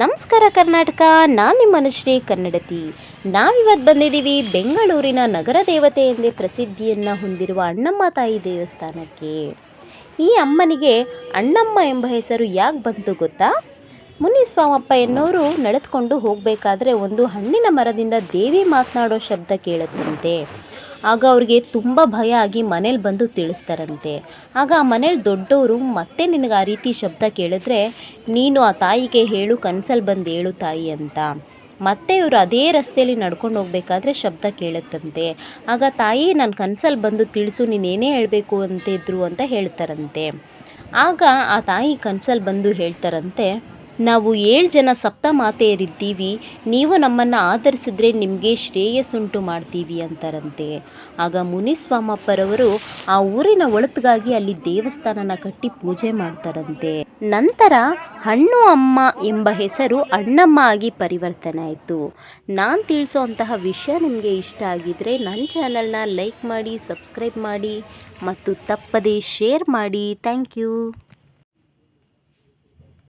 ನಮಸ್ಕಾರ ಕರ್ನಾಟಕ, ನಾನು ನಿಮ್ಮ ಅನುಶ್ರೀ ಕನ್ನಡತಿ. ನಾವಿವತ್ತು ಬಂದಿದ್ದೀವಿ ಬೆಂಗಳೂರಿನ ನಗರ ದೇವತೆ ಎಂದೇ ಪ್ರಸಿದ್ಧಿಯನ್ನು ಹೊಂದಿರುವ ಅಣ್ಣಮ್ಮ ತಾಯಿ ದೇವಸ್ಥಾನಕ್ಕೆ. ಈ ಅಮ್ಮನಿಗೆ ಅಣ್ಣಮ್ಮ ಎಂಬ ಹೆಸರು ಯಾಕೆ ಬಂತು ಗೊತ್ತಾ? ಮುನಿಸ್ವಾಮಪ್ಪ ಎನ್ನುವರು ನಡೆದುಕೊಂಡು ಹೋಗಬೇಕಾದ್ರೆ ಒಂದು ಹಣ್ಣಿನ ಮರದಿಂದ ದೇವಿ ಮಾತನಾಡೋ ಶಬ್ದ ಕೇಳುತ್ತಂತೆ. ಆಗ ಅವ್ರಿಗೆ ತುಂಬ ಭಯ ಆಗಿ ಮನೇಲಿ ಬಂದು ತಿಳಿಸ್ತಾರಂತೆ. ಆಗ ಆ ಮನೇಲಿ ದೊಡ್ಡವರು ಮತ್ತೆ ನಿನಗೆ ಆ ರೀತಿ ಶಬ್ದ ಕೇಳಿದ್ರೆ ನೀನು ಆ ತಾಯಿಗೆ ಹೇಳು ಕನಸಲ್ಲಿ ಬಂದು ಹೇಳು ತಾಯಿ ಅಂತ. ಮತ್ತೆ ಇವರು ಅದೇ ರಸ್ತೆಯಲ್ಲಿ ನಡ್ಕೊಂಡು ಹೋಗಬೇಕಾದ್ರೆ ಶಬ್ದ ಕೇಳುತ್ತಂತೆ. ಆಗ ತಾಯಿ, ನಾನು ಕನಸಲ್ಲಿ ಬಂದು ತಿಳಿಸು ನೀನೇನೇ ಹೇಳಬೇಕು ಅಂತಿದ್ರು ಅಂತ ಹೇಳ್ತಾರಂತೆ. ಆಗ ಆ ತಾಯಿ ಕನಸಲ್ಲಿ ಬಂದು ಹೇಳ್ತಾರಂತೆ ನಾವು ಏಳು ಜನ ಸಪ್ತ ಮಾತೆಯರಿದ್ದೀವಿ ನೀವು ನಮ್ಮನ್ನು ಆಧರಿಸಿದ್ರೆ ನಿಮಗೆ ಶ್ರೇಯಸ್ಸುಂಟು ಮಾಡ್ತೀವಿ ಅಂತಾರಂತೆ. ಆಗ ಮುನಿಸ್ವಾಮಪ್ಪರವರು ಆ ಊರಿನ ಒಳತಿಗಾಗಿ ಅಲ್ಲಿ ದೇವಸ್ಥಾನನ ಕಟ್ಟಿ ಪೂಜೆ ಮಾಡ್ತಾರಂತೆ. ನಂತರ ಹಣ್ಣು ಅಮ್ಮ ಎಂಬ ಹೆಸರು ಅಣ್ಣಮ್ಮ ಆಗಿ ಪರಿವರ್ತನೆ ಆಯಿತು. ನಾನು ತಿಳಿಸೋಂತಹ ವಿಷಯ ನಿಮಗೆ ಇಷ್ಟ ಆಗಿದ್ದರೆ ನನ್ನ ಚಾನಲ್ನ ಲೈಕ್ ಮಾಡಿ, ಸಬ್ಸ್ಕ್ರೈಬ್ ಮಾಡಿ ಮತ್ತು ತಪ್ಪದೇ ಶೇರ್ ಮಾಡಿ. Thank you.